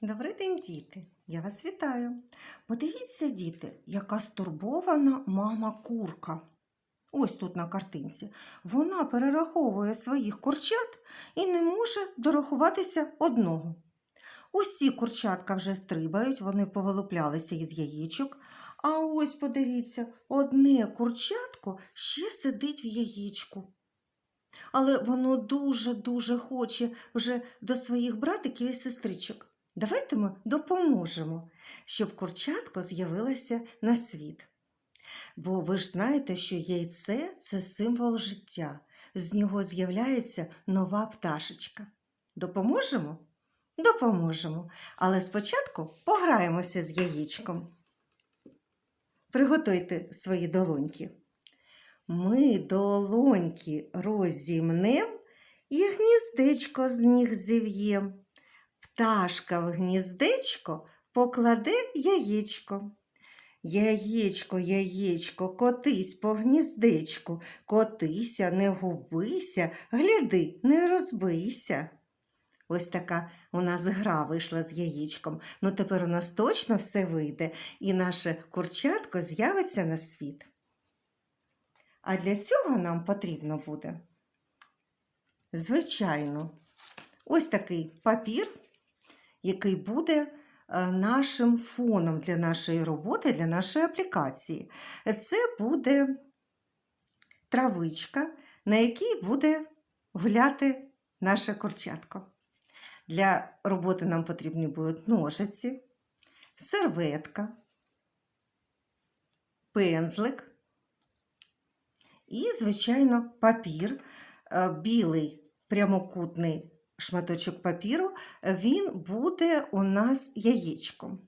Добрий день, діти! Я вас вітаю. Подивіться, діти, яка стурбована мама курка. Ось тут на картинці. Вона перераховує своїх курчат і не може дорахуватися одного. Усі курчатка вже стрибають, вони повилуплялися із яєчок. А ось подивіться, одне курчатко ще сидить в яєчку. Але воно дуже-дуже хоче вже до своїх братиків і сестричок. Давайте ми допоможемо, щоб курчатко з'явилося на світ. Бо ви ж знаєте, що яйце це символ життя, з нього з'являється нова пташечка. Допоможемо? Допоможемо. Але спочатку пограємося з яєчком. Приготуйте свої долоньки. Ми долоньки розімнем і гніздечко з них зів'єм. Пташка в гніздечко покладе яєчко. Яєчко, яєчко, котись по гніздечку, котися, не губися, гляди, не розбийся. Ось така у нас гра вийшла з яєчком. Ну тепер у нас точно все вийде, і наше курчатко з'явиться на світ. А для цього нам потрібно буде, звичайно, ось такий папір, який буде е, нашим фоном для нашої роботи, для нашої аплікації. Це буде травичка, на якій буде гуляти наше курчатко. Для роботи нам потрібні будуть ножиці, серветка, пензлик і, звичайно, папір, е, білий прямокутний шматочок папіру, він буде у нас яєчком.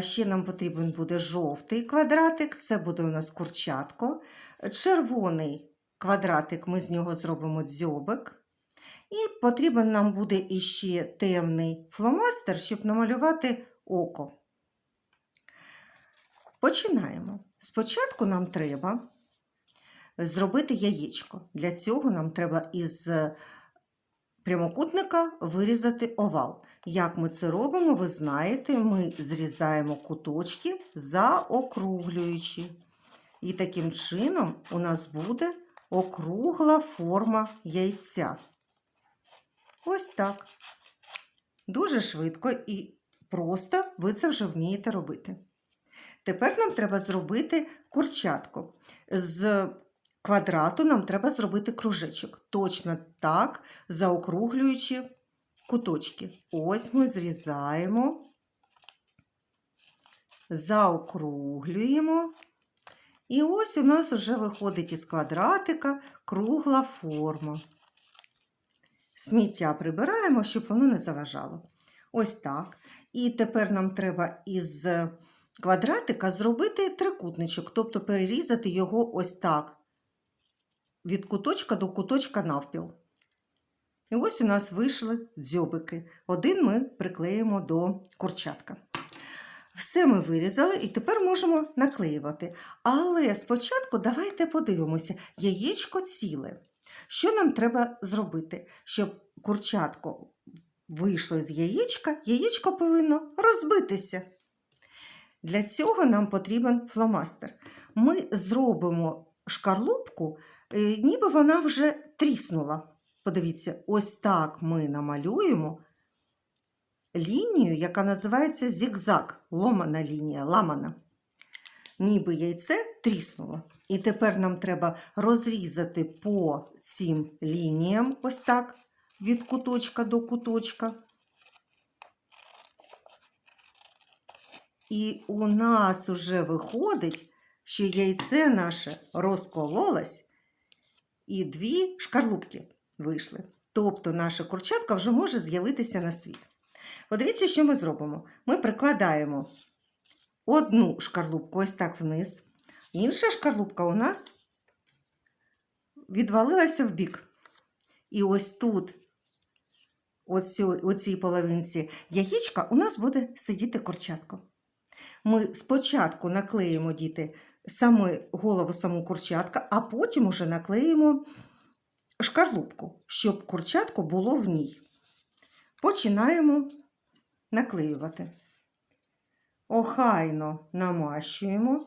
Ще нам потрібен буде жовтий квадратик, це буде у нас курчатко. Червоний квадратик, ми з нього зробимо дзьобик. І потрібен нам буде іще темний фломастер, щоб намалювати око. Починаємо. Спочатку нам треба зробити яєчко. Для цього нам треба із прямокутника вирізати овал. Як ми це робимо, ви знаєте, ми зрізаємо куточки заокруглюючи. І таким чином у нас буде округла форма яйця. Ось так. Дуже швидко і просто ви це вже вмієте робити. Тепер нам треба зробити курчатку. З квадрату нам треба зробити кружечок. Точно так, заокруглюючи куточки. Ось ми зрізаємо, заокруглюємо. І ось у нас вже виходить із квадратика кругла форма. Сміття прибираємо, щоб воно не заважало. Ось так. І тепер нам треба із квадратика зробити трикутничок, тобто перерізати його ось так, від куточка до куточка навпіл. І ось у нас вийшли дзьобики. Один ми приклеїмо до курчатка. Все ми вирізали і тепер можемо наклеювати. Але спочатку давайте подивимося, яєчко ціле. Що нам треба зробити, щоб курчатко вийшло з яєчка, яєчко повинно розбитися. Для цього нам потрібен фломастер. Ми зробимо шкарлупку, ніби вона вже тріснула. Подивіться, ось так ми намалюємо лінію, яка називається зігзаг, ломана лінія, ламана. Ніби яйце тріснуло. І тепер нам треба розрізати по цим лініям, ось так, від куточка до куточка. І у нас вже виходить, що яйце наше розкололось, і дві шкарлупки вийшли. Тобто наша курчатка вже може з'явитися на світ. Подивіться, що ми зробимо. Ми прикладаємо одну шкарлупку ось так вниз. Інша шкарлупка у нас відвалилася в бік. І ось тут, у цій половинці яєчка, у нас буде сидіти курчатко. Ми спочатку наклеїмо діти саме голову саму курчатка, а потім уже наклеїмо шкарлупку, щоб курчатко було в ній. Починаємо наклеювати. Охайно намащуємо.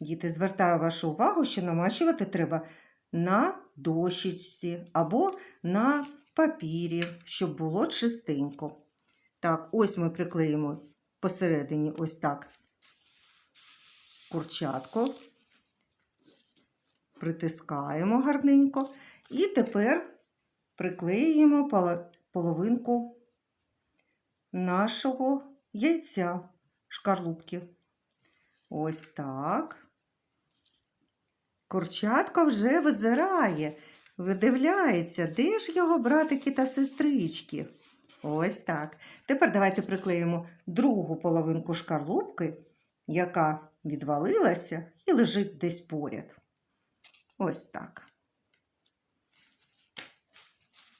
Діти, звертаю вашу увагу, що намащувати треба на дощечці або на папірі, щоб було чистенько. Так, ось ми приклеїмо посередині ось так курчатко, притискаємо гарненько. І тепер приклеїмо половинку нашого яйця шкарлупки. Ось так. Курчатко вже визирає, видивляється, де ж його братики та сестрички. Ось так. Тепер давайте приклеїмо другу половинку шкарлупки, яка відвалилася і лежить десь поряд. Ось так.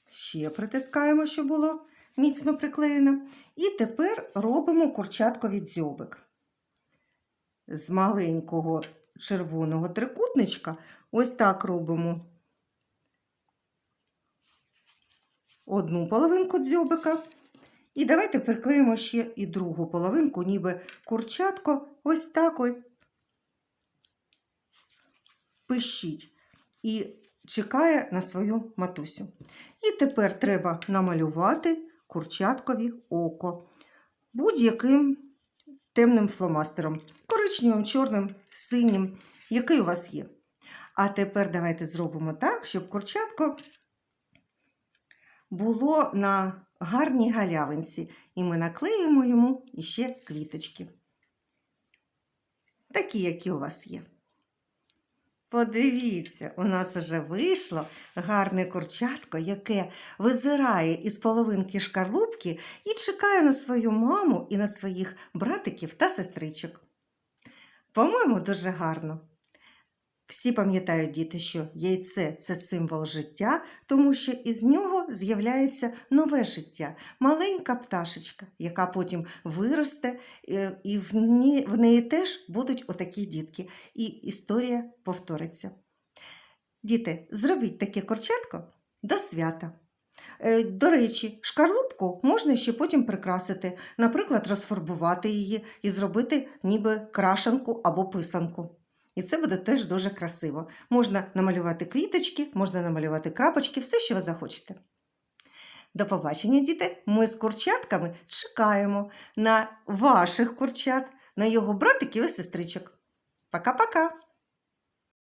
Ще притискаємо, щоб було міцно приклеєно. І тепер робимо курчаткові дзьобик. З маленького червоного трикутничка ось так робимо одну половинку дзьобика. І давайте приклеїмо ще і другу половинку, ніби курчатко. Ось так ось. Пищить і чекає на свою матусю. І тепер треба намалювати курчаткові око будь-яким темним фломастером, коричневим, чорним, синім, який у вас є. А тепер давайте зробимо так, щоб курчатко було на гарній галявинці, і ми наклеїмо йому іще квіточки. Такі, які у вас є. Подивіться, у нас уже вийшло гарне курчатко, яке визирає із половинки шкарлупки і чекає на свою маму і на своїх братиків та сестричок. По-моєму, дуже гарно. Всі пам'ятають діти, що яйце це символ життя, тому що із нього з'являється нове життя, маленька пташечка, яка потім виросте, е, і в неї, теж будуть отакі дітки, і історія повториться. Діти, зробіть таке корчатко до свята. Е, До речі, шкарлупку можна ще потім прикрасити, наприклад, розфарбувати її і зробити ніби крашанку або писанку. І це буде теж дуже красиво. Можна намалювати квіточки, можна намалювати крапочки, все, що ви захочете. До побачення, діти! Ми з курчатками чекаємо на ваших курчат, на його братиків і сестричок. Пока-пока!